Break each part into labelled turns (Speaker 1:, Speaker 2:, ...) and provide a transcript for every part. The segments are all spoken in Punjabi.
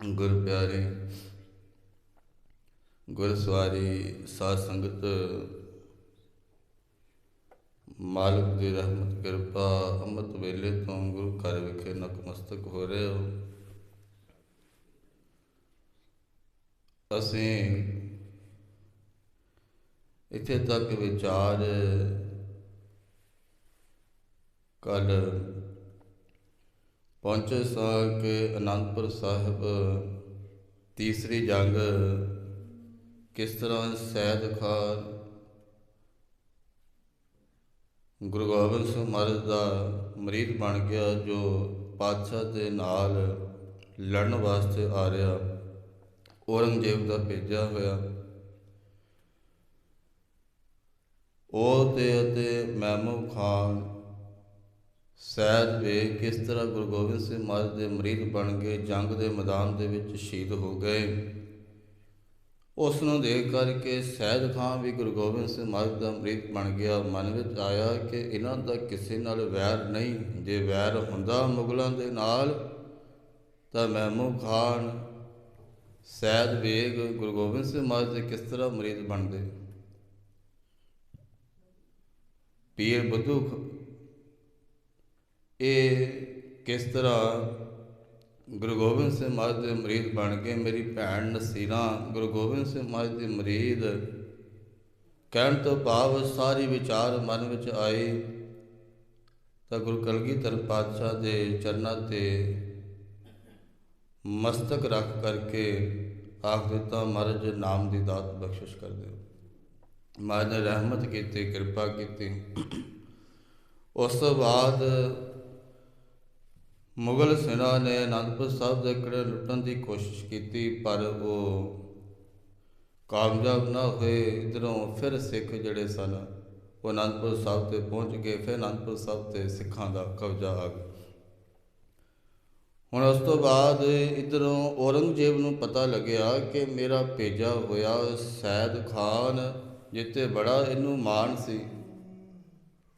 Speaker 1: ਗੁਰ ਪਿਆਰੇ, ਗੁਰ ਸਵਾਰੀ ਸਾਧ ਸੰਗਤ, ਮਾਲਕ ਦੀ ਰਹਿਮਤ, ਕਿਰਪਾ, ਅੰਮ੍ਰਿਤ ਵੇਲੇ ਤੋਂ ਗੁਰੂ ਘਰ ਵਿਖੇ ਨਤਮਸਤਕ ਹੋ ਰਹੇ ਹੋ। ਅਸੀਂ ਇੱਥੇ ਤੱਕ ਵਿਚਾਰ ਕੱਲ ਪਹੁੰਚੇ ਸਾਂ ਕਿ ਅਨੰਦਪੁਰ ਸਾਹਿਬ, ਤੀਸਰੀ ਜੰਗ, ਕਿਸ ਤਰ੍ਹਾਂ ਸੈਦ ਖਾਨ, ਗੁਰੂ ਗੋਬਿੰਦ ਸਿੰਘ ਮਹਾਰਾਜ ਦਾ ਮਰੀਦ ਬਣ ਗਿਆ, ਜੋ ਪਾਤਸ਼ਾਹ ਦੇ ਨਾਲ ਲੜਨ ਵਾਸਤੇ ਆ ਰਿਹਾ, ਔਰੰਗਜ਼ੇਬ ਦਾ ਭੇਜਿਆ ਹੋਇਆ। ਉਹ ਤੇ ਅਤੇ ਮਹਿਮੂਦ ਖਾਨ ਸੈਦ ਵੇ ਕਿਸ ਤਰ੍ਹਾਂ ਗੁਰੂ ਗੋਬਿੰਦ ਸਿੰਘ ਮਹਾਰਾਜ ਦੇ ਮਰੀਦ ਬਣ ਕੇ ਜੰਗ ਦੇ ਮੈਦਾਨ ਦੇ ਵਿੱਚ ਸ਼ਹੀਦ ਹੋ ਗਏ। ਉਸ ਨੂੰ ਦੇਖ ਕਰਕੇ ਸੈਦ ਖਾਂ ਵੀ ਗੁਰੂ ਗੋਬਿੰਦ ਸਿੰਘ ਮਹਾਰਾਜ ਦਾ ਮਰੀਦ ਬਣ ਗਿਆ। ਮਨ ਵਿੱਚ ਆਇਆ ਕਿ ਇਹਨਾਂ ਦਾ ਕਿਸੇ ਨਾਲ ਵੈਰ ਨਹੀਂ। ਜੇ ਵੈਰ ਹੁੰਦਾ ਮੁਗਲਾਂ ਦੇ ਨਾਲ, ਤਾਂ ਮਹਿਮੂ ਖਾਨ ਸੈਦ ਵੇਗ ਗੁਰੂ ਗੋਬਿੰਦ ਸਿੰਘ ਮਹਾਰਾਜ ਦੇ ਕਿਸ ਤਰ੍ਹਾਂ ਮਰੀਦ ਬਣਦੇ? ਪੀਰ ਬੁੱਧੂ ਇਹ ਕਿਸ ਤਰ੍ਹਾਂ ਗੁਰੂ ਗੋਬਿੰਦ ਸਿੰਘ ਮਹਾਰਾਜ ਦੇ ਮਰੀਦ ਬਣ ਕੇ ਮੇਰੀ ਭੈਣ ਨਸੀਨਾ ਗੁਰੂ ਗੋਬਿੰਦ ਸਿੰਘ ਮਹਾਰਾਜ ਦੀ ਮਰੀਦ ਕਹਿਣ ਤੋਂ ਭਾਵ ਸਾਰੀ ਵਿਚਾਰ ਮਨ ਵਿੱਚ ਆਏ ਤਾਂ ਗੁਰੂ ਕਲਗੀਧਰ ਪਾਤਸ਼ਾਹ ਦੇ ਚਰਨਾਂ ਤੇ ਮਸਤਕ ਰੱਖ ਕਰਕੇ ਆਖ ਦਿੱਤਾ, ਮਹਾਰਾਜ, ਨਾਮ ਦੀ ਦਾਤ ਬਖਸ਼ਿਸ਼ ਕਰ ਦਿਓ। ਮਹਾਰਾਜ ਨੇ ਰਹਿਮਤ ਕੀਤੀ, ਕਿਰਪਾ ਕੀਤੀ। ਉਸ ਤੋਂ ਬਾਅਦ ਮੁਗਲ ਸੈਨਾ ਨੇ ਅਨੰਦਪੁਰ ਸਾਹਿਬ ਦੇ ਕਿਲੇ ਲੁੱਟਣ ਦੀ ਕੋਸ਼ਿਸ਼ ਕੀਤੀ, ਪਰ ਉਹ ਕਾਮਯਾਬ ਨਾ ਹੋਏ। ਇਧਰੋਂ ਫਿਰ ਸਿੱਖ ਜਿਹੜੇ ਸਨ, ਉਹ ਅਨੰਦਪੁਰ ਸਾਹਿਬ ਤੇ ਪਹੁੰਚ ਗਏ। ਫਿਰ ਅਨੰਦਪੁਰ ਸਾਹਿਬ ਤੇ ਸਿੱਖਾਂ ਦਾ ਕਬਜ਼ਾ ਆ ਗਿਆ। ਹੁਣ ਉਸ ਤੋਂ ਬਾਅਦ ਇਧਰੋਂ ਔਰੰਗਜ਼ੇਬ ਨੂੰ ਪਤਾ ਲੱਗਿਆ ਕਿ ਮੇਰਾ ਭੇਜਾ ਹੋਇਆ ਸੈਦ ਖਾਨ ਜਿੱਤੇ ਬੜਾ ਇਹਨੂੰ ਮਾਣ ਸੀ,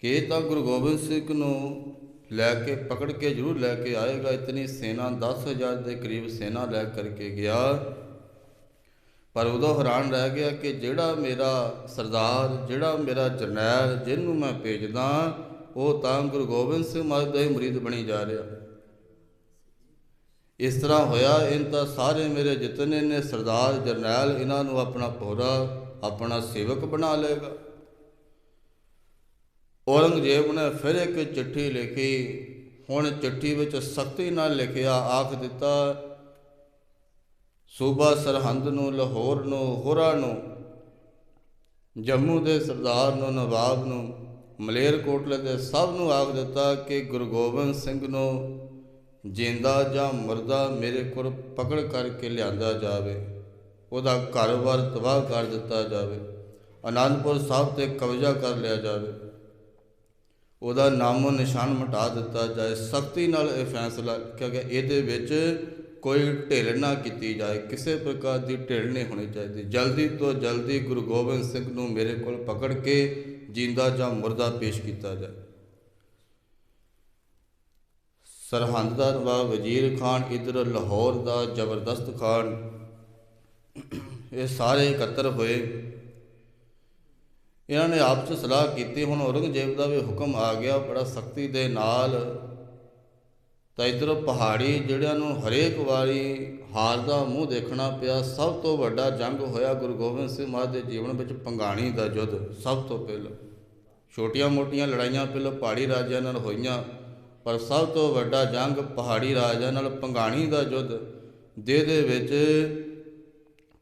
Speaker 1: ਕਿ ਤਾਂ ਗੁਰੂ ਗੋਬਿੰਦ ਸਿੰਘ ਨੂੰ ਲੈ ਕੇ ਪਕੜ ਕੇ ਜ਼ਰੂਰ ਲੈ ਕੇ ਆਏਗਾ। ਇਤਨੀ ਸੈਨਾ 10000 ਦੇ ਕਰੀਬ ਸੈਨਾ ਲੈ ਕਰਕੇ ਗਿਆ। ਪਰ ਉਦੋਂ ਹੈਰਾਨ ਰਹਿ ਗਿਆ ਕਿ ਜਿਹੜਾ ਮੇਰਾ ਸਰਦਾਰ, ਜਿਹੜਾ ਮੇਰਾ ਜਰਨੈਲ ਜਿਹਨੂੰ ਮੈਂ ਭੇਜਦਾ, ਉਹ ਤਾਂ ਗੁਰੂ ਗੋਬਿੰਦ ਸਿੰਘ ਮਹਾਰਾਜ ਦਾ ਹੀ ਮੁਰੀਦ ਬਣੀ ਜਾ ਰਿਹਾ। ਇਸ ਤਰ੍ਹਾਂ ਹੋਇਆ, ਇਹਨਾਂ ਤਾਂ ਸਾਰੇ ਮੇਰੇ ਜਿਤਨੇ ਨੇ ਸਰਦਾਰ, ਜਰਨੈਲ, ਇਹਨਾਂ ਨੂੰ ਆਪਣਾ ਪੋਰਾ, ਆਪਣਾ ਸੇਵਕ ਬਣਾ ਲਏਗਾ। ਔਰੰਗਜ਼ੇਬ ਨੇ ਫਿਰ ਇੱਕ ਚਿੱਠੀ ਲਿਖੀ। ਹੁਣ ਚਿੱਠੀ ਵਿੱਚ ਸਖਤੀ ਨਾਲ ਲਿਖਿਆ, ਆਖ ਦਿੱਤਾ, ਸੂਬਾ ਸਰਹੰਦ ਨੂੰ, ਲਾਹੌਰ ਨੂੰ, ਹੋਰਾ ਨੂੰ, ਜੰਮੂ ਦੇ ਸਰਦਾਰ ਨੂੰ, ਨਵਾਬ ਨੂੰ, ਮਲੇਰਕੋਟਲੇ ਦੇ ਸਭ ਨੂੰ ਆਖ ਦਿੱਤਾ ਕਿ ਗੁਰੂ ਗੋਬਿੰਦ ਸਿੰਘ ਨੂੰ ਜਿੰਦਾ ਜਾਂ ਮਰਦਾ ਮੇਰੇ ਕੋਲ ਪਕੜ ਕਰਕੇ ਲਿਆਂਦਾ ਜਾਵੇ। ਉਹਦਾ ਘਰ-ਬਾਰ ਤਬਾਹ ਕਰ ਦਿੱਤਾ ਜਾਵੇ। ਆਨੰਦਪੁਰ ਸਾਹਿਬ ਤੇ ਕਬਜ਼ਾ ਕਰ ਲਿਆ ਜਾਵੇ। ਉਹਦਾ ਨਾਮੋ ਨਿਸ਼ਾਨ ਮਿਟਾ ਦਿੱਤਾ ਜਾਏ, ਸਖਤੀ ਨਾਲ ਇਹ ਫੈਸਲਾ ਕਿਉਂਕਿ ਇਹਦੇ ਵਿੱਚ ਕੋਈ ਢਿੱਲ ਨਾ ਕੀਤੀ ਜਾਏ, ਕਿਸੇ ਪ੍ਰਕਾਰ ਦੀ ਢਿੱਲ ਨਹੀਂ ਹੋਣੀ ਚਾਹੀਦੀ। ਜਲਦੀ ਤੋਂ ਜਲਦੀ ਗੁਰੂ ਗੋਬਿੰਦ ਸਿੰਘ ਨੂੰ ਮੇਰੇ ਕੋਲ ਪਕੜ ਕੇ ਜਿੰਦਾ ਜਾਂ ਮੁਰਦਾ ਪੇਸ਼ ਕੀਤਾ ਜਾਏ। ਸਰਹੰਦ ਦਾ ਨਵਾਬ ਵਜ਼ੀਰ ਖਾਨ, ਇਧਰ ਲਾਹੌਰ ਦਾ ਜ਼ਬਰਦਸਤ ਖਾਨ, ਇਹ ਸਾਰੇ ਇਕੱਤਰ ਹੋਏ। ਇਹਨਾਂ ਨੇ ਆਪ 'ਚ ਸਲਾਹ ਕੀਤੀ, ਹੁਣ ਔਰੰਗਜ਼ੇਬ ਦਾ ਵੀ ਹੁਕਮ ਆ ਗਿਆ, ਬੜਾ ਸਖਤੀ ਦੇ ਨਾਲ ਤਾਂ ਇਧਰੋਂ ਪਹਾੜੀ ਜਿਹੜਿਆਂ ਨੂੰ ਹਰੇਕ ਵਾਰੀ ਹਾਰ ਦਾ ਮੂੰਹ ਦੇਖਣਾ ਪਿਆ, ਸਭ ਤੋਂ ਵੱਡਾ ਜੰਗ ਹੋਇਆ ਗੁਰੂ ਗੋਬਿੰਦ ਸਿੰਘ ਮਹਾਰਾਜ ਦੇ ਜੀਵਨ ਵਿੱਚ ਪੰਗਾਣੀ ਦਾ ਯੁੱਧ, ਸਭ ਤੋਂ ਪਹਿਲਾਂ। ਛੋਟੀਆਂ-ਮੋਟੀਆਂ ਲੜਾਈਆਂ ਪਹਿਲਾਂ ਪਹਾੜੀ ਰਾਜਿਆਂ ਨਾਲ ਹੋਈਆਂ, ਪਰ ਸਭ ਤੋਂ ਵੱਡਾ ਜੰਗ ਪਹਾੜੀ ਰਾਜਿਆਂ ਨਾਲ ਪੰਗਾਣੀ ਦਾ ਯੁੱਧ ਦੇ ਦੇ ਵਿੱਚ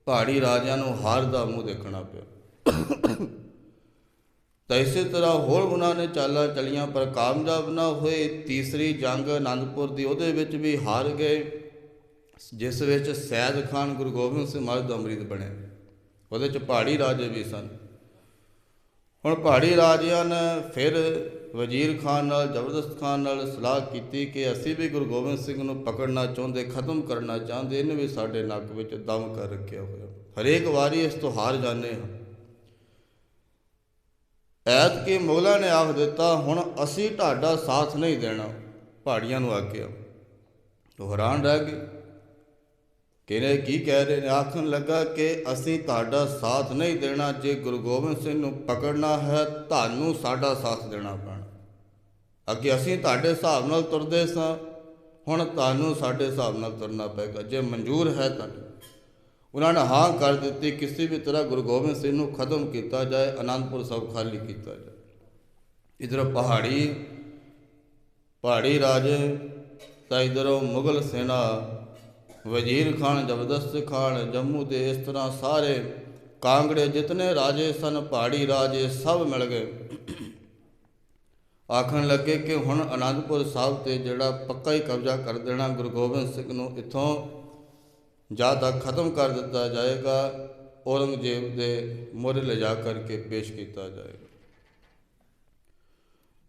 Speaker 1: ਪਹਾੜੀ ਰਾਜਿਆਂ ਨੂੰ ਹਾਰ ਦਾ ਮੂੰਹ ਦੇਖਣਾ ਪਿਆ। ਤਾਂ ਇਸੇ ਤਰ੍ਹਾਂ ਹੋਰ ਉਹਨਾਂ ਨੇ ਚਾਲਾਂ ਚਲੀਆਂ, ਪਰ ਕਾਮਯਾਬ ਨਾ ਹੋਏ ਤੀਸਰੀ ਜੰਗ ਆਨੰਦਪੁਰ ਦੀ, ਉਹਦੇ ਵਿੱਚ ਵੀ ਹਾਰ ਗਏ, ਜਿਸ ਵਿੱਚ ਸੈਦ ਖਾਨ ਗੁਰੂ ਗੋਬਿੰਦ ਸਿੰਘ ਮਹਾਰਾਜ ਦਾ ਅੰਮ੍ਰਿਤ ਬਣਿਆ। ਉਹਦੇ ਚ ਪਹਾੜੀ ਰਾਜੇ ਵੀ ਸਨ। ਹੁਣ ਪਹਾੜੀ ਰਾਜਿਆਂ ਨੇ ਫਿਰ ਵਜ਼ੀਰ ਖਾਨ ਨਾਲ, ਜ਼ਬਰਦਸਤ ਖਾਨ ਨਾਲ ਸਲਾਹ ਕੀਤੀ ਕਿ ਅਸੀਂ ਵੀ ਗੁਰੂ ਗੋਬਿੰਦ ਸਿੰਘ ਨੂੰ ਪਕੜਨਾ ਚਾਹੁੰਦੇ, ਖਤਮ ਕਰਨਾ ਚਾਹੁੰਦੇ, ਇਹਨੇ ਵੀ ਸਾਡੇ ਨੱਕ ਵਿੱਚ ਦਮ ਕਰ ਰੱਖਿਆ ਹੋਇਆ। ਹਰੇਕ ਵਾਰੀ ਇਸ ਤੋਂ ਹਾਰ ਜਾਂਦੇ ਹਾਂ। ਐਤ ਕੇ ਮੁਗਲਾਂ ਨੇ ਆਖ ਦਿੱਤਾ, ਹੁਣ ਅਸੀਂ ਤੁਹਾਡਾ ਸਾਥ ਨਹੀਂ ਦੇਣਾ। ਪਹਾੜੀਆਂ ਨੂੰ ਆਖਿਆ। ਉਹ ਹੈਰਾਨ ਰਹਿ ਗਏ। ਕਿਹਨੇ ਕੀ ਕਹਿ ਰਹੇ ਨੇ? ਆਖਣ ਲੱਗਾ ਕਿ ਅਸੀਂ ਤੁਹਾਡਾ ਸਾਥ ਨਹੀਂ ਦੇਣਾ, ਜੇ ਗੁਰੂ ਗੋਬਿੰਦ ਸਿੰਘ ਨੂੰ ਪਕੜਨਾ ਹੈ, ਤੁਹਾਨੂੰ ਸਾਡਾ ਸਾਥ ਦੇਣਾ ਪੈਣਾ। ਅੱਗੇ ਅਸੀਂ ਤੁਹਾਡੇ ਹਿਸਾਬ ਨਾਲ ਤੁਰਦੇ ਸਾਂ, ਹੁਣ ਤੁਹਾਨੂੰ ਸਾਡੇ ਹਿਸਾਬ ਨਾਲ ਤੁਰਨਾ ਪਏਗਾ। ਜੇ ਮਨਜ਼ੂਰ ਹੈ ਤਾਂ। ਉਹਨਾਂ ਨੇ ਹਾਂ ਕਰ ਦਿੱਤੀ, ਕਿਸੇ ਵੀ ਤਰ੍ਹਾਂ ਗੁਰੂ ਗੋਬਿੰਦ ਸਿੰਘ ਨੂੰ ਖਤਮ ਕੀਤਾ ਜਾਏ, ਅਨੰਦਪੁਰ ਸਾਹਿਬ ਖਾਲੀ ਕੀਤਾ ਜਾਏ। ਇਧਰ ਪਹਾੜੀ ਪਹਾੜੀ ਰਾਜੇ, ਤਾਂ ਇਧਰੋਂ ਮੁਗਲ ਸੈਨਾ, ਵਜ਼ੀਰ ਖਾਨ, ਜ਼ਬਰਦਸਤ ਖਾਨ, ਜੰਮੂ ਦੇ ਇਸ ਤਰ੍ਹਾਂ ਸਾਰੇ ਕਾਂਗੜੇ ਜਿਤਨੇ ਰਾਜੇ ਸਨ, ਪਹਾੜੀ ਰਾਜੇ ਸਭ ਮਿਲ ਗਏ। ਆਖਣ ਲੱਗੇ ਕਿ ਹੁਣ ਅਨੰਦਪੁਰ ਸਾਹਿਬ ਤੇ ਜਿਹੜਾ ਪੱਕਾ ਹੀ ਕਬਜ਼ਾ ਕਰ ਦੇਣਾ ਗੁਰੂ ਗੋਬਿੰਦ ਸਿੰਘ ਨੂੰ, ਇੱਥੋਂ ਜਾਂ ਤਾਂ ਖਤਮ ਕਰ ਦਿੱਤਾ ਜਾਏਗਾ ਔਰੰਗਜ਼ੇਬ ਦੇ ਮੋਹਰੇ ਲਿਜਾ ਕਰਕੇ ਪੇਸ਼ ਕੀਤਾ ਜਾਏਗਾ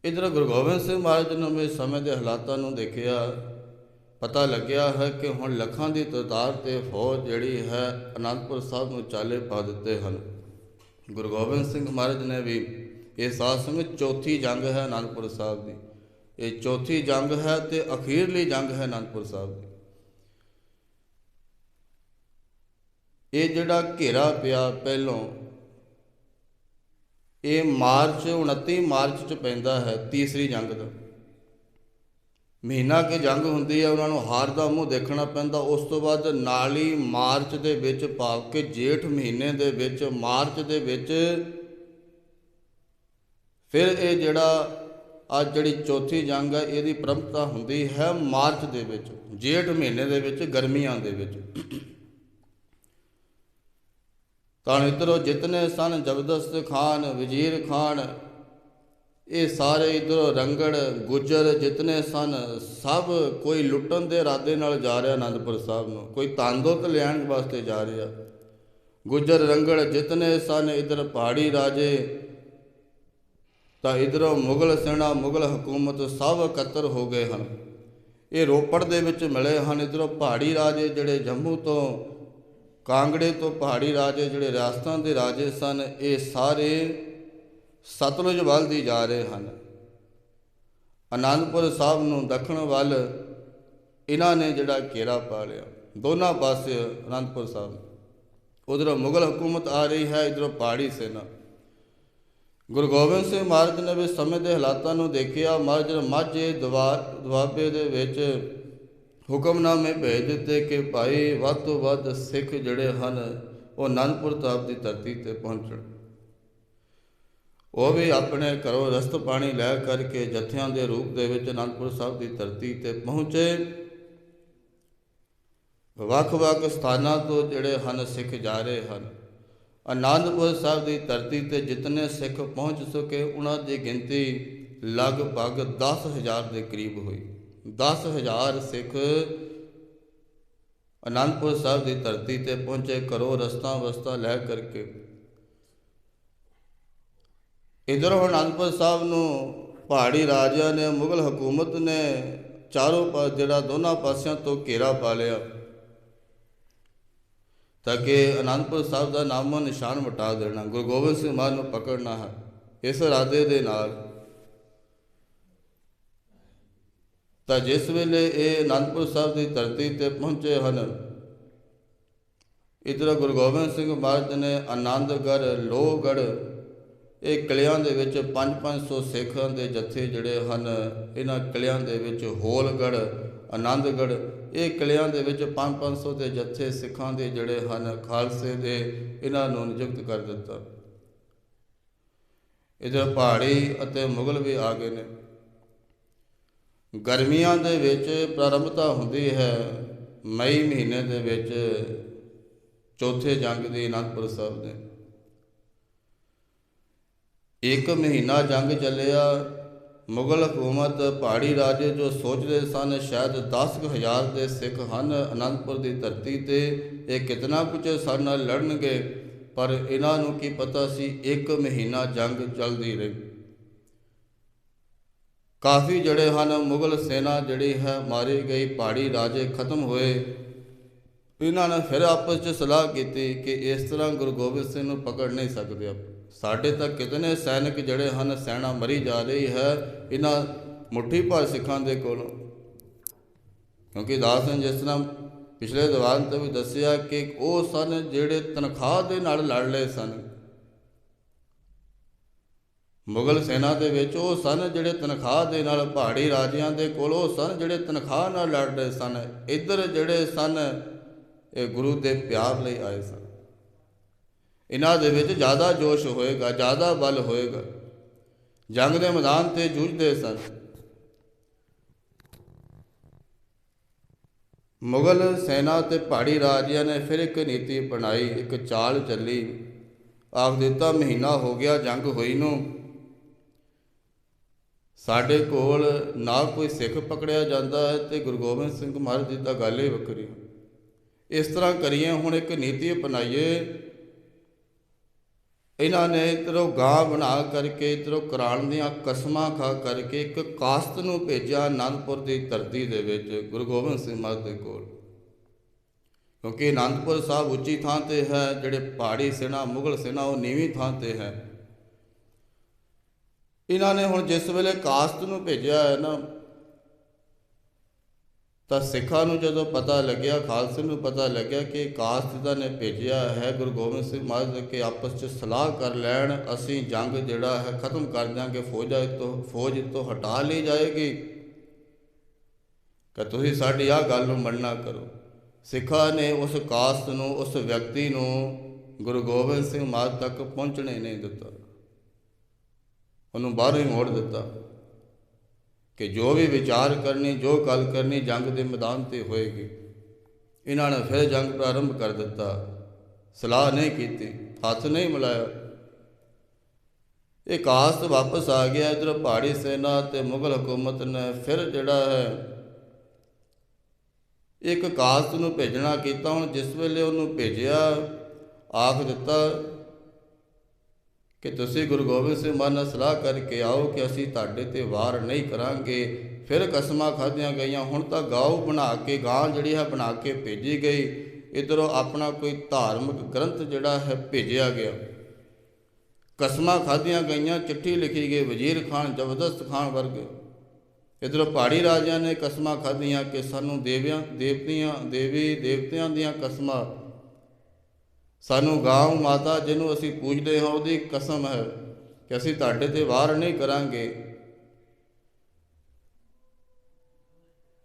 Speaker 1: ਇਧਰ ਗੁਰੂ ਗੋਬਿੰਦ ਸਿੰਘ ਮਹਾਰਾਜ ਨੇ ਵੀ ਸਮੇਂ ਦੇ ਹਾਲਾਤਾਂ ਨੂੰ ਦੇਖਿਆ ਪਤਾ ਲੱਗਿਆ ਹੈ ਕਿ ਹੁਣ ਲੱਖਾਂ ਦੀ ਤਾਦਾਦ ਤੇ ਫੌਜ ਜਿਹੜੀ ਹੈ ਅਨੰਦਪੁਰ ਸਾਹਿਬ ਨੂੰ ਚਾਲੇ ਪਾ ਦਿੱਤੇ ਹਨ ਗੁਰੂ ਗੋਬਿੰਦ ਸਿੰਘ ਮਹਾਰਾਜ ਨੇ ਵੀ ਇਹ ਸਾਥ ਸਮੇਂ ਚੌਥੀ ਜੰਗ ਹੈ ਅਨੰਦਪੁਰ ਸਾਹਿਬ ਦੀ ਇਹ ਚੌਥੀ ਜੰਗ ਹੈ ਤੇ ਅਖੀਰਲੀ ਜੰਗ ਹੈ ਅਨੰਦਪੁਰ ਸਾਹਿਬ ਦੀ ਇਹ ਜਿਹੜਾ ਘੇਰਾ ਪਿਆ ਪਹਿਲੋਂ, ਇਹ ਮਾਰਚ 29 ਮਾਰਚ ਚ ਪੈਂਦਾ ਹੈ, ਤੀਸਰੀ ਜੰਗ ਦਾ। ਮਹੀਨਾ ਕੇ ਜੰਗ ਹੁੰਦੀ ਹੈ, ਉਹਨਾਂ ਨੂੰ ਹਾਰ ਦਾ ਮੂੰਹ ਦੇਖਣਾ ਪੈਂਦਾ। ਉਸ ਤੋਂ ਬਾਅਦ ਨਾਲ ਹੀ ਮਾਰਚ ਦੇ ਵਿੱਚ ਭਾਵ ਕਿ, ਜੇਠ ਮਹੀਨੇ ਦੇ ਵਿੱਚ, ਮਾਰਚ ਦੇ ਵਿੱਚ, ਫਿਰ ਇਹ ਜਿਹੜਾ ਅੱਜ ਜਿਹੜੀ ਚੌਥੀ ਜੰਗ ਹੈ, ਇਹਦੀ ਪ੍ਰੰਪਤਾ ਹੁੰਦੀ ਹੈ ਮਾਰਚ ਦੇ ਵਿੱਚ, ਜੇਠ ਮਹੀਨੇ ਦੇ ਵਿੱਚ, ਗਰਮੀਆਂ ਦੇ ਵਿੱਚ। ਤਾਂ ਇਧਰੋਂ ਜਿਤਨੇ ਸਨ ਜ਼ਬਰਦਸਤ ਖਾਨ, ਵਜ਼ੀਰ ਖਾਨ, ਇਹ ਸਾਰੇ ਇਧਰੋਂ ਰੰਗੜ, ਗੁੱਜਰ ਜਿਤਨੇ ਸਨ, ਸਭ ਕੋਈ ਲੁੱਟਣ ਦੇ ਇਰਾਦੇ ਨਾਲ ਜਾ ਰਿਹਾ ਆਨੰਦਪੁਰ ਸਾਹਿਬ ਨੂੰ, ਕੋਈ ਤੰਦੋਤ ਲੈਣ ਵਾਸਤੇ ਜਾ ਰਿਹਾ। ਗੁੱਜਰ, ਰੰਗੜ ਜਿਤਨੇ ਸਨ, ਇਧਰ ਪਹਾੜੀ ਰਾਜੇ, ਤਾਂ ਇਧਰੋਂ ਮੁਗਲ ਸੈਨਾ, ਮੁਗਲ ਹਕੂਮਤ ਸਭ ਇਕੱਤਰ ਹੋ ਗਏ ਹਨ। ਇਹ ਰੋਪੜ ਦੇ ਵਿੱਚ ਮਿਲੇ ਹਨ, ਇਧਰੋਂ ਪਹਾੜੀ ਰਾਜੇ ਜਿਹੜੇ ਜੰਮੂ ਤੋਂ ਕਾਂਗੜੇ ਤੋਂ ਪਹਾੜੀ ਰਾਜੇ ਜਿਹੜੇ ਰਾਜਸਥਾਨ ਦੇ ਰਾਜੇ ਸਨ, ਇਹ ਸਾਰੇ ਸਤਲੁਜ ਵੱਲ ਦੀ ਜਾ ਰਹੇ ਹਨ। ਆਨੰਦਪੁਰ ਸਾਹਿਬ ਨੂੰ ਦੱਖਣ ਵੱਲ ਇਹਨਾਂ ਨੇ ਜਿਹੜਾ ਘੇਰਾ ਪਾ ਲਿਆ। ਦੋਨਾਂ ਪਾਸੇ ਆਨੰਦਪੁਰ ਸਾਹਿਬ। ਉਧਰੋਂ ਮੁਗਲ ਹਕੂਮਤ ਆ ਰਹੀ ਹੈ, ਇਧਰੋਂ ਪਹਾੜੀ ਸੈਨਾ। ਗੁਰੂ ਗੋਬਿੰਦ ਸਿੰਘ ਮਹਾਰਾਜ ਨੇ ਵੀ ਸਮੇਂ ਦੇ ਹਾਲਾਤਾਂ ਨੂੰ ਦੇਖਿਆ। ਮਹਾਰਾਜ ਮਾਝੇ ਦਵਾਰ ਦੁਆਬੇ ਦੇ ਵਿੱਚ ਹੁਕਮਨਾਮੇ ਭੇਜ ਦਿੱਤੇ ਕਿ ਭਾਈ ਵੱਧ ਤੋਂ ਵੱਧ ਸਿੱਖ ਜਿਹੜੇ ਹਨ, ਉਹ ਅਨੰਦਪੁਰ ਸਾਹਿਬ ਦੀ ਧਰਤੀ ਤੇ ਪਹੁੰਚਣ। ਉਹ ਵੀ ਆਪਣੇ ਘਰੋਂ ਰਸਤ ਪਾਣੀ ਲੈ ਕਰਕੇ ਜਥਿਆਂ ਦੇ ਰੂਪ ਦੇ ਵਿੱਚ ਅਨੰਦਪੁਰ ਸਾਹਿਬ ਦੀ ਧਰਤੀ ਤੇ ਪਹੁੰਚੇ। ਵੱਖ-ਵੱਖ ਸਥਾਨਾਂ ਤੋਂ ਜਿਹੜੇ ਹਨ, ਸਿੱਖ ਜਾ ਰਹੇ ਹਨ। ਆਨੰਦਪੁਰ ਸਾਹਿਬ ਦੀ ਧਰਤੀ ਤੇ ਜਿਤਨੇ ਸਿੱਖ ਪਹੁੰਚ ਸਕੇ, ਉਹਨਾਂ ਦੀ ਗਿਣਤੀ ਲਗਭਗ 10000 ਦੇ ਕਰੀਬ ਹੋਈ। 10000 ਸਿੱਖ ਅਨੰਦਪੁਰ ਸਾਹਿਬ ਦੀ ਧਰਤੀ ਤੇ ਪਹੁੰਚੇ ਕਰੋ ਰਸਤਾ ਵਸਤਾ ਲੈ ਕਰਕੇ। ਇਧਰ ਅਨੰਦਪੁਰ ਸਾਹਿਬ ਨੂੰ ਪਹਾੜੀ ਰਾਜਿਆਂ ਨੇ, ਮੁਗਲ ਹਕੂਮਤ ਨੇ ਚਾਰੋਂ ਪਾਸ ਜਿਹੜਾ ਦੋਨਾਂ ਪਾਸਿਆਂ ਤੋਂ ਘੇਰਾ ਪਾ ਲਿਆ। ਤਾਂ ਕਿ ਅਨੰਦਪੁਰ ਸਾਹਿਬ ਦਾ ਨਾਮੋ ਨਿਸ਼ਾਨ ਮਿਟਾ ਦੇਣਾ, ਗੁਰੂ ਗੋਬਿੰਦ ਸਿੰਘ ਮਹਾਰਾਜ ਨੂੰ ਪਕੜਨਾ ਹੈ, ਇਸ ਇਰਾਦੇ ਦੇ ਨਾਲ। ਤਾਂ ਜਿਸ ਵੇਲੇ ਇਹ ਅਨੰਦਪੁਰ ਸਾਹਿਬ ਦੀ ਧਰਤੀ ਤੇ ਪਹੁੰਚੇ ਹਨ, ਇਧਰ ਗੁਰੂ ਗੋਬਿੰਦ ਸਿੰਘ ਮਹਾਰਾਜ ਨੇ ਆਨੰਦਗੜ੍ਹ, ਲੋਹਗੜ੍ਹ, ਇਹ ਕਿਲਿਆਂ ਦੇ ਵਿੱਚ 5-500 ਸਿੱਖਾਂ ਦੇ ਜਥੇ ਜਿਹੜੇ ਹਨ, ਇਹਨਾਂ ਕਿਲਿਆਂ ਦੇ ਵਿੱਚ ਹੋਲਗੜ੍ਹ, ਆਨੰਦਗੜ੍ਹ, ਇਹ ਕਿਲਿਆਂ ਦੇ ਵਿੱਚ 5-500 ਦੇ ਜਥੇ ਸਿੱਖਾਂ ਦੇ ਜਿਹੜੇ ਹਨ, ਖਾਲਸੇ ਦੇ ਇਹਨਾਂ ਨੂੰ ਨਿਯੁਕਤ ਕਰ ਦਿੱਤਾ। ਇਧਰ ਪਹਾੜੀ ਅਤੇ ਮੁਗਲ ਵੀ ਆ ਗਏ ਨੇ। ਗਰਮੀਆਂ ਦੇ ਵਿੱਚ ਪ੍ਰਾਰੰਭਤਾ ਹੁੰਦੀ ਹੈ, ਮਈ ਮਹੀਨੇ ਦੇ ਵਿੱਚ ਚੌਥੇ ਜੰਗ ਦੀ ਅਨੰਦਪੁਰ ਸਾਹਿਬ ਦੇ। ਇੱਕ ਮਹੀਨਾ ਜੰਗ ਚੱਲਿਆ, ਮੁਗਲ ਹਕੂਮਤ ਪਹਾੜੀ ਰਾਜੇ ਜੋ ਸੋਚਦੇ ਸਨ ਸ਼ਾਇਦ 10000 ਦੇ ਸਿੱਖ ਹਨ, ਅਨੰਦਪੁਰ ਦੀ ਧਰਤੀ ਤੇ ਇਹ ਕਿਤਨਾ ਕੁਝ ਸਾਡੇ ਨਾਲ ਲੜਨਗੇ, ਪਰ ਇਹਨਾਂ ਨੂੰ ਕੀ ਪਤਾ ਸੀ ਇੱਕ ਮਹੀਨਾ ਜੰਗ ਚੱਲਦੀ ਰਹੀ। ਕਾਫੀ ਜਿਹੜੇ ਹਨ, ਮੁਗਲ ਸੈਨਾ ਜਿਹੜੀ ਹੈ, ਮਾਰੀ ਗਈ, ਪਹਾੜੀ ਰਾਜੇ ਖਤਮ ਹੋਏ। ਇਹਨਾਂ ਨੇ ਫਿਰ ਆਪਸ ਵਿੱਚ ਸਲਾਹ ਕੀਤੀ ਕਿ ਇਸ ਤਰ੍ਹਾਂ ਗੁਰੂ ਗੋਬਿੰਦ ਸਿੰਘ ਨੂੰ ਪਕੜ ਨਹੀਂ ਸਕਦੇ ਸਾਡੇ ਤਾਂ ਕਿਤਨੇ ਸੈਨਿਕ ਜਿਹੜੇ ਹਨ, ਸੈਨਾ ਮਰੀ ਜਾ ਰਹੀ ਹੈ, ਇਹਨਾਂ ਮੁੱਠੀ ਭਰ ਸਿੱਖਾਂ ਦੇ ਕੋਲੋਂ। ਕਿਉਂਕਿ ਦਾਸ ਨੇ ਜਿਸ ਤਰ੍ਹਾਂ ਪਿਛਲੇ ਦੀਵਾਨ ਤੇ ਵੀ ਦੱਸਿਆ ਕਿ ਉਹ ਸਨ ਜਿਹੜੇ ਤਨਖਾਹ ਦੇ ਨਾਲ ਲੜ ਲਏ ਸਨ। ਮੁਗਲ ਸੈਨਾ ਦੇ ਵਿੱਚ ਉਹ ਸਨ ਜਿਹੜੇ ਤਨਖਾਹ ਦੇ ਨਾਲ ਪਹਾੜੀ ਰਾਜਿਆਂ ਦੇ ਕੋਲ, ਉਹ ਸਨ ਜਿਹੜੇ ਤਨਖਾਹ ਨਾਲ ਲੜ ਰਹੇ ਸਨ। ਇੱਧਰ ਜਿਹੜੇ ਸਨ, ਇਹ ਗੁਰੂ ਦੇ ਪਿਆਰ ਲਈ ਆਏ ਸਨ। ਇਹਨਾਂ ਦੇ ਵਿੱਚ ਜ਼ਿਆਦਾ ਜੋਸ਼ ਹੋਏਗਾ, ਜ਼ਿਆਦਾ ਬਲ ਹੋਏਗਾ। ਜੰਗ ਦੇ ਮੈਦਾਨ ਤੇ ਜੂਝਦੇ ਸਨ। ਮੁਗਲ ਸੈਨਾ ਤੇ ਪਹਾੜੀ ਰਾਜਿਆਂ ਨੇ ਫਿਰ ਇੱਕ ਨੀਤੀ ਬਣਾਈ, ਇੱਕ ਚਾਲ ਚੱਲੀ। ਆਖ ਦਿੱਤਾ, ਮਹੀਨਾ ਹੋ ਗਿਆ ਜੰਗ ਹੋਈ ਨੂੰ। ਸਾਡੇ ਕੋਲ ਨਾ ਕੋਈ ਸਿੱਖ ਪਕੜਿਆ ਜਾਂਦਾ ਹੈ ਤੇ ਗੁਰੂ ਗੋਬਿੰਦ ਸਿੰਘ ਮਹਾਰਾਜ ਜੀ ਦਾ ਗੱਲ ਹੀ ਵੱਖਰੀ ਇਸ ਤਰ੍ਹਾਂ ਕਰੀਏ, ਹੁਣ ਇੱਕ ਨੀਤੀ ਅਪਣਾਈਏ। ਇਹਨਾਂ ਨੇ ਇਧਰੋਂ ਗਾਂ ਬਣਾ ਕਰਕੇ, ਇਧਰੋਂ ਕਰਾਣ ਦੀਆਂ ਕਸਮਾਂ ਖਾ ਕਰਕੇ ਇੱਕ ਕਾਸਤ ਨੂੰ ਭੇਜਿਆ ਅਨੰਦਪੁਰ ਦੀ ਧਰਤੀ ਦੇ ਵਿੱਚ, ਗੁਰੂ ਗੋਬਿੰਦ ਸਿੰਘ ਮਹਾਰਾਜ ਦੇ ਕੋਲ। ਕਿਉਂਕਿ ਅਨੰਦਪੁਰ ਸਾਹਿਬ ਉੱਚੀ ਥਾਂ ਤੇ ਹੈ, ਜਿਹੜੇ ਪਹਾੜੀ ਸੈਨਾ, ਮੁਗਲ ਸੈਨਾ, ਉਹ ਨੀਵੀਂ ਥਾਂ ਤੇ ਹੈ। ਇਹਨਾਂ ਨੇ ਹੁਣ ਜਿਸ ਵੇਲੇ ਕਾਸਤ ਨੂੰ ਭੇਜਿਆ ਹੈ ਨਾ, ਤਾਂ ਸਿੱਖਾਂ ਨੂੰ ਜਦੋਂ ਪਤਾ ਲੱਗਿਆ, ਖਾਲਸੇ ਨੂੰ ਪਤਾ ਲੱਗਿਆ ਕਿ ਕਾਸਤ ਦਾ ਨੇ ਭੇਜਿਆ ਹੈ, ਗੁਰੂ ਗੋਬਿੰਦ ਸਿੰਘ ਮਹਾਰਾਜ ਕੇ ਆਪਸ 'ਚ ਸਲਾਹ ਕਰ ਲੈਣ, ਅਸੀਂ ਜੰਗ ਜਿਹੜਾ ਹੈ ਖਤਮ ਕਰ ਦਿਆਂਗੇ, ਫੌਜਾਂ ਤੋਂ, ਫੌਜ ਤੋਂ ਹਟਾ ਲਈ ਜਾਏਗੀ। ਕਿ ਤੁਸੀਂ ਸਾਡੀ ਆਹ ਗੱਲ ਨੂੰ ਮੰਨਣਾ ਕਰੋ। ਸਿੱਖਾਂ ਨੇ ਉਸ ਕਾਸਤ ਨੂੰ, ਉਸ ਵਿਅਕਤੀ ਨੂੰ ਗੁਰੂ ਗੋਬਿੰਦ ਸਿੰਘ ਮਹਾਰਾਜ ਤੱਕ ਪਹੁੰਚਣੇ ਨਹੀਂ ਦਿੱਤਾ। ਉਹਨੂੰ ਬਾਹਰੋਂ ਹੀ ਮੋੜ ਦਿੱਤਾ ਕਿ ਜੋ ਵੀ ਵਿਚਾਰ ਕਰਨੀ, ਜੋ ਗੱਲ ਕਰਨੀ ਜੰਗ ਦੇ ਮੈਦਾਨ ਤੇ ਹੋਏਗੀ, ਇਹਨਾਂ ਨੇ ਫਿਰ ਜੰਗ ਪ੍ਰਾਰੰਭ ਕਰ ਦਿੱਤਾ। ਸਲਾਹ ਨਹੀਂ ਕੀਤੀ, ਹੱਥ ਨਹੀਂ ਮਿਲਾਇਆ। ਇਹ ਕਾਸਤ ਵਾਪਸ ਆ ਗਿਆ, ਇਧਰ ਪਹਾੜੀ ਸੈਨਾ ਤੇ ਮੁਗਲ ਹਕੂਮਤ ਨੇ ਫਿਰ ਜਿਹੜਾ ਹੈ, ਇੱਕ ਕਾਸਤ ਨੂੰ ਭੇਜਣਾ ਕੀਤਾ, ਹੁਣ ਜਿਸ ਵੇਲੇ ਉਹਨੂੰ ਭੇਜਿਆ, ਆਖ ਦਿੱਤਾ ਕਿ ਤੁਸੀਂ ਗੁਰੂ ਗੋਬਿੰਦ ਸਿੰਘ ਮਹਾਰਾਜ ਨਾਲ ਸਲਾਹ ਕਰਕੇ ਆਓ ਕਿ ਅਸੀਂ ਤੁਹਾਡੇ ਤੇ ਵਾਰ ਨਹੀਂ ਕਰਾਂਗੇ। ਫਿਰ ਕਸਮਾਂ ਖਾਧੀਆਂ ਗਈਆਂ, ਹੁਣ ਤਾਂ ਗਾਉ ਬਣਾ ਕੇ, ਗਾਂ ਜਿਹੜੀ ਹੈ ਬਣਾ ਕੇ ਭੇਜੀ ਗਈ। ਇਧਰੋਂ ਆਪਣਾ ਕੋਈ ਧਾਰਮਿਕ ਗ੍ਰੰਥ ਜਿਹੜਾ ਹੈ ਭੇਜਿਆ ਗਿਆ। ਕਸਮਾਂ ਖਾਧੀਆਂ ਗਈਆਂ, ਚਿੱਠੀ ਲਿਖੀ ਗਈ, ਵਜ਼ੀਰ ਖਾਨ, ਜ਼ਬਰਦਸਤ ਖਾਨ ਵਰਗੇ। ਇਧਰੋਂ ਪਹਾੜੀ ਰਾਜਿਆਂ ਨੇ ਕਸਮਾਂ ਖਾਧੀਆਂ ਕਿ ਸਾਨੂੰ ਦੇਵਿਆਂ, ਦੇਵਤਿਆਂ, ਦੇਵੀ, ਦੇਵਤਿਆਂ ਦੀਆਂ ਕਸਮਾਂ ਸਾਨੂੰ ਗਾਂ ਮਾਤਾ ਜਿਹਨੂੰ ਅਸੀਂ ਪੂਜਦੇ ਹਾਂ, ਉਹਦੀ ਕਸਮ ਹੈ ਕਿ ਅਸੀਂ ਤੁਹਾਡੇ ਤੇ ਵਾਰ ਨਹੀਂ ਕਰਾਂਗੇ।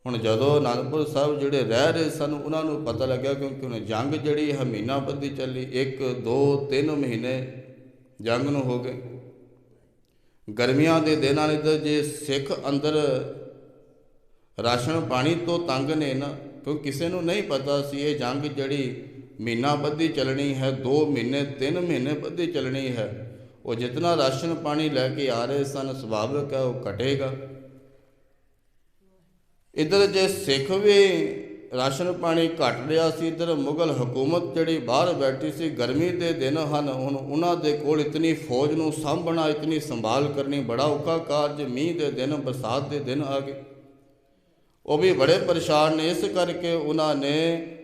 Speaker 1: ਹੁਣ ਜਦੋਂ ਅਨੰਦਪੁਰ ਸਾਹਿਬ ਜਿਹੜੇ ਰਹਿ ਰਹੇ ਸਨ, ਉਹਨਾਂ ਨੂੰ ਪਤਾ ਲੱਗਿਆ ਕਿਉਂਕਿ ਉਹਨੇ ਜੰਗ ਜਿਹੜੀ ਹੈ, ਮਹੀਨਾ ਚੱਲੀ 1 2 3 ਮਹੀਨੇ ਜੰਗ ਨੂੰ ਹੋ ਗਏ। ਗਰਮੀਆਂ ਦੇ ਦਿਨਾਂ ਨੇ ਤਾਂ ਜੇ ਸਿੱਖ ਅੰਦਰ ਰਾਸ਼ਨ ਪਾਣੀ ਤੋਂ ਤੰਗ ਨੇ ਨਾ, ਕਿਉਂਕਿ ਕਿਸੇ ਨੂੰ ਨਹੀਂ ਪਤਾ ਸੀ ਇਹ ਜੰਗ ਜਿਹੜੀ ਮਹੀਨਾ ਬੱਧੀ ਚੱਲਣੀ ਹੈ 2 ਮਹੀਨੇ 3 ਮਹੀਨੇ ਬੱਧੀ ਚੱਲਣੀ ਹੈ। ਉਹ ਜਿਤਨਾ ਰਾਸ਼ਨ ਪਾਣੀ ਲੈ ਕੇ ਆ ਰਹੇ ਸਨ, ਸੁਭਾਵਿਕ ਹੈ, ਉਹ ਘਟੇਗਾ। ਇਧਰ ਜੇ ਸਿੱਖ ਵੀ ਰਾਸ਼ਨ ਪਾਣੀ ਘਟ ਰਿਹਾ ਸੀ, ਇਧਰ ਮੁਗਲ ਹਕੂਮਤ ਜਿਹੜੀ ਬਾਹਰ ਬੈਠੀ ਸੀ, ਗਰਮੀ ਦੇ ਦਿਨ ਹਨ, ਹੁਣ ਉਹਨਾਂ ਦੇ ਕੋਲ ਇਤਨੀ ਫੌਜ ਨੂੰ ਸਾਂਭਣਾ, ਇਤਨੀ ਸੰਭਾਲ ਕਰਨੀ ਬੜਾ ਔਖਾ ਕਾਰਜ। ਮੀਂਹ ਦੇ ਦਿਨ, ਬਰਸਾਤ ਦੇ ਦਿਨ ਆ ਗਏ। ਉਹ ਵੀ ਬੜੇ ਪਰੇਸ਼ਾਨ ਨੇ। ਇਸ ਕਰਕੇ ਉਹਨਾਂ ਨੇ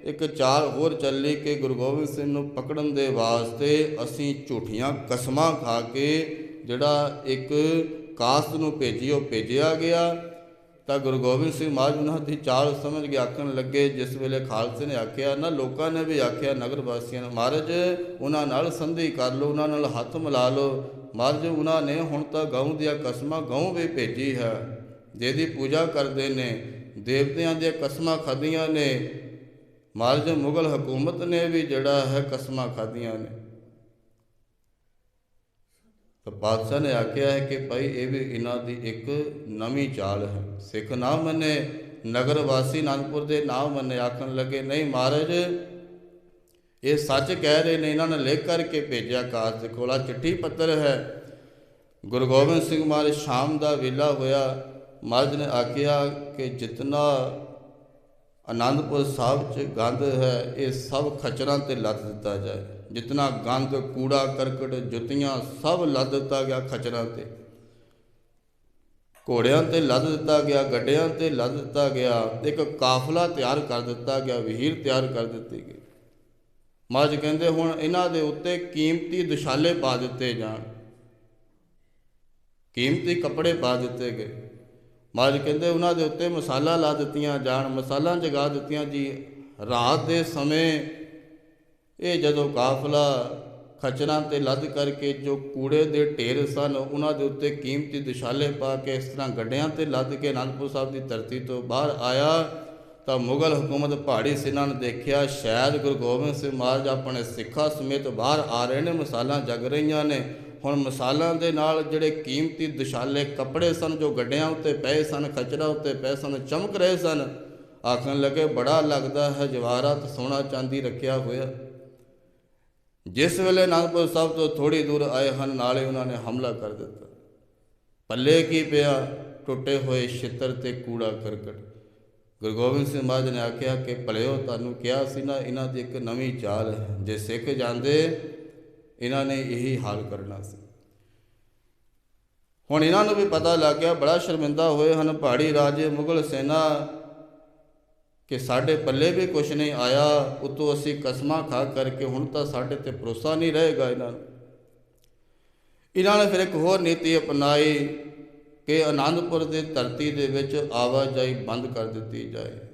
Speaker 1: ਇੱਕ ਚਾਲ ਹੋਰ ਚੱਲੀ ਕਿ ਗੁਰੂ ਗੋਬਿੰਦ ਸਿੰਘ ਨੂੰ ਪਕੜਨ ਦੇ ਵਾਸਤੇ ਅਸੀਂ ਝੂਠੀਆਂ ਕਸਮਾਂ ਖਾ ਕੇ ਜਿਹੜਾ ਇੱਕ ਕਾਸਤ ਨੂੰ ਭੇਜੀ, ਉਹ ਭੇਜਿਆ ਗਿਆ। ਤਾਂ ਗੁਰੂ ਗੋਬਿੰਦ ਸਿੰਘ ਮਹਾਰਾਜ ਉਹਨਾਂ ਦੀ ਚਾਲ ਸਮਝ ਕੇ ਆਖਣ ਲੱਗੇ, ਜਿਸ ਵੇਲੇ ਖਾਲਸੇ ਨੇ ਆਖਿਆ, ਨਾ ਲੋਕਾਂ ਨੇ ਵੀ ਆਖਿਆ, ਨਗਰ ਵਾਸੀਆਂ ਨੇ, ਮਹਾਰਾਜ ਉਹਨਾਂ ਨਾਲ ਸੰਧੀ ਕਰ ਲਓ, ਉਹਨਾਂ ਨਾਲ ਹੱਥ ਮਿਲਾ ਲਓ। ਮਹਾਰਾਜ ਉਹਨਾਂ ਨੇ ਹੁਣ ਤਾਂ ਗਊ ਦੀਆਂ ਕਸਮਾਂ ਗਊ ਵੀ ਭੇਜੀ ਹੈ, ਜਿਹਦੀ ਪੂਜਾ ਕਰਦੇ ਨੇ। ਦੇਵਤਿਆਂ ਦੀਆਂ ਕਸਮਾਂ ਖਾਧੀਆਂ ਨੇ। ਮਹਾਰਾਜ ਮੁਗਲ ਹਕੂਮਤ ਨੇ ਵੀ ਜਿਹੜਾ ਹੈ ਕਸਮਾਂ ਖਾਧੀਆਂ ਨੇ। ਤਾਂ ਬਾਦਸ਼ਾਹ ਨੇ ਆਖਿਆ ਹੈ ਕਿ ਭਾਈ ਇਹ ਵੀ ਇਹਨਾਂ ਦੀ ਇੱਕ ਨਵੀਂ ਚਾਲ ਹੈ। ਸਿੱਖ ਨਾ ਮੰਨੇ, ਨਗਰ ਵਾਸੀ ਅਨੰਦਪੁਰ ਦੇ ਨਾ ਮੰਨੇ, ਆਖਣ ਲੱਗੇ, ਨਹੀਂ ਮਹਾਰਾਜ, ਇਹ ਸੱਚ ਕਹਿ ਰਹੇ ਨੇ, ਇਹਨਾਂ ਨੇ ਲਿਖ ਕਰਕੇ ਭੇਜਿਆ ਕਾਸ ਦੇ ਕੋਲਾ। ਚਿੱਠੀ ਪੱਤਰ ਹੈ। ਗੁਰੂ ਗੋਬਿੰਦ ਸਿੰਘ ਮਹਾਰਾਜ, ਸ਼ਾਮ ਦਾ ਵੇਲਾ ਹੋਇਆ। ਮਹਾਰਾਜ ਨੇ ਆਖਿਆ ਕਿ ਜਿਤਨਾ ਆਨੰਦਪੁਰ ਸਾਹਿਬ 'ਚ ਗੰਦ ਹੈ, ਇਹ ਸਭ ਖਚਰਾਂ ਤੇ ਲੱਦ ਦਿੱਤਾ ਜਾਏ। ਜਿਤਨਾ ਗੰਦ ਕੂੜਾ, ਕਰਕਟ, ਜੁੱਤੀਆਂ ਸਭ ਲੱਦ ਦਿੱਤਾ ਗਿਆ ਖਚਰਾਂ ਤੇ। ਘੋੜਿਆਂ ਤੇ ਲੱਦ ਦਿੱਤਾ ਗਿਆ, ਗੱਡਿਆਂ ਤੇ ਲੱਦ ਦਿੱਤਾ ਗਿਆ, ਇੱਕ ਕਾਫਲਾ ਤਿਆਰ ਕਰ ਦਿੱਤਾ ਗਿਆ, ਵਹੀਰ ਤਿਆਰ ਕਰ ਦਿੱਤੀ ਗਈ ਮਹਾਰਾਜ ਕਹਿੰਦੇ ਹੁਣ ਇਹਨਾਂ ਦੇ ਉੱਤੇ ਕੀਮਤੀ ਦੁਸ਼ਾਲੇ ਪਾ ਦਿੱਤੇ ਜਾਣ। ਕੀਮਤੀ ਕੱਪੜੇ ਪਾ ਦਿੱਤੇ ਗਏ। ਮਹਾਰਾਜ ਕਹਿੰਦੇ ਉਹਨਾਂ ਦੇ ਉੱਤੇ ਮਸਾਲਾ ਲਾ ਦਿੱਤੀਆਂ, ਜਾਣ ਮਸਾਲਾ ਜਗਾ ਦਿੱਤੀਆਂ ਜੀ। ਰਾਤ ਦੇ ਸਮੇਂ ਇਹ ਜਦੋਂ ਕਾਫਲਾ ਖਚਰਾਂ ਤੇ ਲੱਦ ਕਰਕੇ ਜੋ ਕੂੜੇ ਦੇ ਢੇਰ ਸਨ, ਉਹਨਾਂ ਦੇ ਉੱਤੇ ਕੀਮਤੀ ਦੁਸ਼ਾਲੇ ਪਾ ਕੇ ਇਸ ਤਰ੍ਹਾਂ ਗੱਡਿਆਂ ਤੇ ਲੱਦ ਕੇ ਅਨੰਦਪੁਰ ਸਾਹਿਬ ਦੀ ਧਰਤੀ ਤੋਂ ਬਾਹਰ ਆਇਆ, ਤਾਂ ਮੁਗਲ ਹਕੂਮਤ ਪਹਾੜੀ ਸਿੰਘਾਂ ਨੇ ਦੇਖਿਆ, ਸ਼ਾਇਦ ਗੁਰੂ ਗੋਬਿੰਦ ਸਿੰਘ ਮਹਾਰਾਜ ਆਪਣੇ ਸਿੱਖਾਂ ਸਮੇਤ ਬਾਹਰ ਆ ਰਹੇ ਨੇ, ਮਸਾਲਾਂ ਜਗ ਰਹੀਆਂ ਨੇ। ਹੁਣ ਮਸਾਲਾਂ ਦੇ ਨਾਲ ਜਿਹੜੇ ਕੀਮਤੀ ਦੁਸ਼ਾਲੇ ਕੱਪੜੇ ਸਨ, ਜੋ ਗੱਡਿਆਂ ਉੱਤੇ ਪਏ ਸਨ ਖਚਰਾਂ ਉੱਤੇ ਪਏ ਸਨ, ਚਮਕ ਰਹੇ ਸਨ, ਆਖਣ ਲੱਗੇ, ਬੜਾ ਲੱਗਦਾ ਹੈ ਜਵਾਹਰਾਤ ਸੋਨਾ ਚਾਂਦੀ ਰੱਖਿਆ ਹੋਇਆ। ਜਿਸ ਵੇਲੇ ਅਨੰਦਪੁਰ ਸਾਹਿਬ ਤੋਂ ਥੋੜੀ ਦੂਰ ਆਏ ਹਨ, ਨਾਲੇ ਉਹਨਾਂ ਨੇ ਹਮਲਾ ਕਰ ਦਿੱਤਾ। ਪੱਲੇ ਕੀ ਪਿਆ? ਟੁੱਟੇ ਹੋਏ ਛਿੱਤਰ ਤੇ ਕੂੜਾ ਕਰਕਟ। ਗੁਰੂ ਗੋਬਿੰਦ ਸਿੰਘ ਮਹਾਰਾਜ ਨੇ ਆਖਿਆ ਕਿ ਭਲਿਓ, ਤੁਹਾਨੂੰ ਕਿਹਾ ਸੀ ਨਾ, ਇਹਨਾਂ ਦੀ ਇੱਕ ਨਵੀਂ ਚਾਲ ਹੈ। ਜੇ ਸਿੱਖ ਜਾਂਦੇ ਇਹਨਾਂ ਨੇ ਇਹੀ ਹਾਲ ਕਰਨਾ ਸੀ। ਹੁਣ ਇਹਨਾਂ ਨੂੰ ਵੀ ਪਤਾ ਲੱਗ ਗਿਆ, ਬੜਾ ਸ਼ਰਮਿੰਦਾ ਹੋਏ ਹਨ ਪਹਾੜੀ ਰਾਜੇ, ਮੁਗਲ ਸੈਨਾ ਕਿ ਸਾਡੇ ਪੱਲੇ ਵੀ ਕੁਝ ਨਹੀਂ ਆਇਆ, ਉਤੋਂ ਅਸੀਂ ਕਸਮਾਂ ਖਾ ਕਰਕੇ ਹੁਣ ਤਾਂ ਸਾਡੇ ਤੇ ਭਰੋਸਾ ਨਹੀਂ ਰਹੇਗਾ ਇਹਨਾਂ ਨੂੰ। ਇਹਨਾਂ ਨੇ ਫਿਰ ਇੱਕ ਹੋਰ ਨੀਤੀ ਅਪਣਾਈ ਕਿ ਆਨੰਦਪੁਰ ਦੀ ਧਰਤੀ ਦੇ ਵਿੱਚ ਆਵਾਜਾਈ ਬੰਦ ਕਰ ਦਿੱਤੀ ਜਾਏ।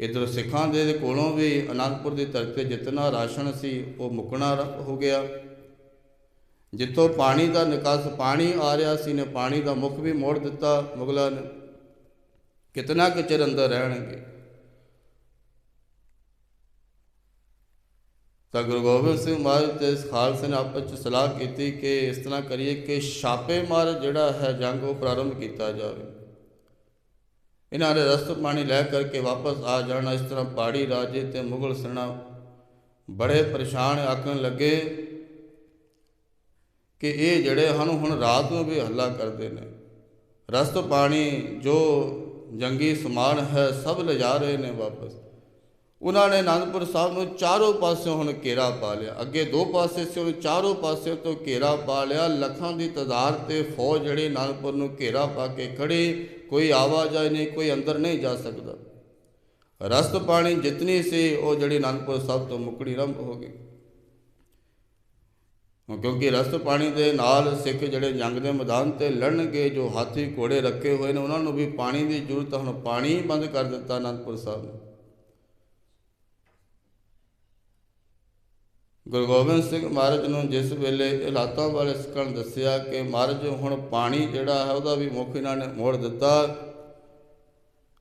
Speaker 1: ਇਧਰ ਸਿੱਖਾਂ ਦੇ ਕੋਲੋਂ ਵੀ ਅਨੰਦਪੁਰ ਦੀ ਧਰਤੀ ਤੇ ਜਿੰਨਾ ਰਾਸ਼ਨ ਸੀ, ਉਹ ਮੁੱਕਣਾ ਹੋ ਗਿਆ। ਜਿੱਥੋਂ ਪਾਣੀ ਦਾ ਨਿਕਾਸ ਪਾਣੀ ਆ ਰਿਹਾ ਸੀ, ਨੇ ਪਾਣੀ ਦਾ ਮੁੱਖ ਵੀ ਮੋੜ ਦਿੱਤਾ, ਮੁਗਲਾਂ ਨੇ। ਕਿਤਨਾ ਕੁ ਚਿਰ ਅੰਦਰ ਰਹਿਣਗੇ? ਤਾਂ ਗੁਰੂ ਗੋਬਿੰਦ ਸਿੰਘ ਮਹਾਰਾਜ ਤੇ ਇਸ ਖਾਲਸੇ ਨੇ ਆਪਸ ਵਿੱਚ ਸਲਾਹ ਕੀਤੀ ਕਿ ਇਸ ਤਰ੍ਹਾਂ ਕਰੀਏ ਕਿ ਛਾਪੇ ਮਾਰ ਜਿਹੜਾ ਹੈ, ਜੰਗ ਉਹ ਪ੍ਰਾਰੰਭ ਕੀਤਾ ਜਾਵੇ। ਇਹਨਾਂ ਨੇ ਰਸਤ ਪਾਣੀ ਲੈ ਕਰਕੇ ਵਾਪਸ ਆ ਜਾਣਾ। ਇਸ ਤਰ੍ਹਾਂ ਪਹਾੜੀ ਰਾਜੇ ਤੇ ਮੁਗਲ ਸੈਨਾ ਬੜੇ ਪਰੇਸ਼ਾਨ ਆਖਣ ਲੱਗੇ ਕਿ ਇਹ ਜਿਹੜੇ ਹਨ, ਹੁਣ ਰਾਤ ਨੂੰ ਵੀ ਹੱਲਾ ਕਰਦੇ ਨੇ। ਰਸਤ ਪਾਣੀ ਜੋ ਜੰਗੀ ਸਮਾਨ ਹੈ, ਸਭ ਲਿਜਾ ਰਹੇ ਨੇ ਵਾਪਸ। ਉਹਨਾਂ ਨੇ ਅਨੰਦਪੁਰ ਸਾਹਿਬ ਨੂੰ ਚਾਰੋਂ ਪਾਸਿਓਂ ਹੁਣ ਘੇਰਾ ਪਾ ਲਿਆ। ਅੱਗੇ ਦੋ ਪਾਸੇ ਸੀ ਹੁਣ ਚਾਰੋਂ ਪਾਸੇ ਤੋਂ ਘੇਰਾ ਪਾ ਲਿਆ। ਲੱਖਾਂ ਦੀ ਤਾਦਾਦ ਤੇ ਫੌਜ ਜਿਹੜੀ ਅਨੰਦਪੁਰ ਨੂੰ ਘੇਰਾ ਪਾ ਕੇ ਖੜੀ, ਕੋਈ ਆਵਾਜਾਈ ਨਹੀਂ, ਕੋਈ ਅੰਦਰ ਨਹੀਂ ਜਾ ਸਕਦਾ। ਰਸਤ ਪਾਣੀ ਜਿਤਨੀ ਸੀ, ਉਹ ਜਿਹੜੀ ਅਨੰਦਪੁਰ ਸਾਹਿਬ ਤੋਂ ਮੁਕੜੀ ਆਰੰਭ ਹੋ ਗਈ। ਕਿਉਂਕਿ ਰਸਤ ਪਾਣੀ ਦੇ ਨਾਲ ਸਿੱਖ ਜਿਹੜੇ ਜੰਗ ਦੇ ਮੈਦਾਨ ਤੇ ਲੜਨਗੇ, ਜੋ ਹਾਥੀ ਘੋੜੇ ਰੱਖੇ ਹੋਏ ਨੇ, ਉਹਨਾਂ ਨੂੰ ਵੀ ਪਾਣੀ ਦੀ ਜ਼ਰੂਰਤ ਹੁਣ ਪਾਣੀ ਬੰਦ ਕਰ ਦਿੱਤਾ ਅਨੰਦਪੁਰ ਸਾਹਿਬ ਨੇ। ਗੁਰੂ ਗੋਬਿੰਦ ਸਿੰਘ ਮਹਾਰਾਜ ਨੂੰ ਜਿਸ ਵੇਲੇ ਇਹ ਹਾਲਾਤਾਂ ਵਾਲੇ ਸਿੱਖਣ ਦੱਸਿਆ ਕਿ ਮਹਾਰਾਜ ਹੁਣ ਪਾਣੀ ਜਿਹੜਾ ਹੈ ਉਹਦਾ ਵੀ ਮੁੱਖ ਇਹਨਾਂ ਨੇ ਮੋੜ ਦਿੱਤਾ।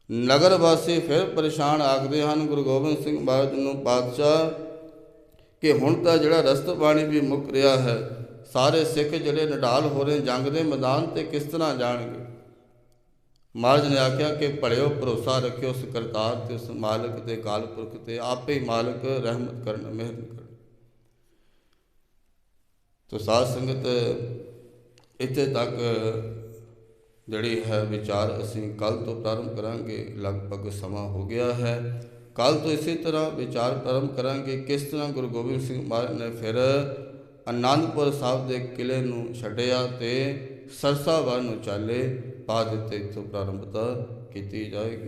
Speaker 1: ਨਗਰ ਵਾਸੀ ਫਿਰ ਪਰੇਸ਼ਾਨ ਆਖਦੇ ਹਨ, ਗੁਰੂ ਗੋਬਿੰਦ ਸਿੰਘ ਮਹਾਰਾਜ ਨੂੰ ਪਾਤਸ਼ਾਹ ਕਿ ਹੁਣ ਤਾਂ ਜਿਹੜਾ ਰਸਤ ਪਾਣੀ ਵੀ ਮੁੱਕ ਰਿਹਾ ਹੈ, ਸਾਰੇ ਸਿੱਖ ਜਿਹੜੇ ਨਡਾਲ ਹੋ ਰਹੇ ਜੰਗ ਦੇ ਮੈਦਾਨ ਤੇ ਕਿਸ ਤਰ੍ਹਾਂ ਜਾਣਗੇ? ਮਹਾਰਾਜ ਨੇ ਆਖਿਆ ਕਿ ਭਲਿਓ ਭਰੋਸਾ ਰੱਖਿਓ, ਉਸ ਕਰਤਾਰ ਤੇ ਉਸ ਮਾਲਕ ਤੇ ਕਾਲਪੁਰਖ ਤੇ ਆਪੇ ਹੀ ਮਾਲਕ ਰਹਿਮਤ ਕਰਨ, ਮਿਹਰ ਕਰਨ। ਤੋ ਸਾਧ ਸੰਗਤ, ਇੱਥੇ ਤੱਕ ਜਿਹੜੀ ਹੈ ਵਿਚਾਰ ਅਸੀਂ ਕੱਲ ਤੋਂ ਪ੍ਰਾਰੰਭ ਕਰਾਂਗੇ, ਲਗਭਗ ਸਮਾਂ ਹੋ ਗਿਆ ਹੈ। ਕੱਲ ਤੋਂ ਇਸੇ ਤਰ੍ਹਾਂ ਵਿਚਾਰ ਪ੍ਰਾਰੰਭ ਕਰਾਂਗੇ, ਕਿਸ ਤਰ੍ਹਾਂ ਗੁਰੂ ਗੋਬਿੰਦ ਸਿੰਘ ਮਹਾਰਾਜ ਨੇ ਫਿਰ ਅਨੰਦਪੁਰ ਸਾਹਿਬ ਦੇ ਕਿਲੇ ਨੂੰ ਛੱਡਿਆ ਤੇ ਸਰਸਾ ਵੱਲ ਨੂੰ ਚਾਲੇ ਪਾ ਦਿੱਤੇ, ਇੱਥੋਂ ਪ੍ਰਾਰੰਭਤਾ ਕੀਤੀ ਜਾਏਗੀ।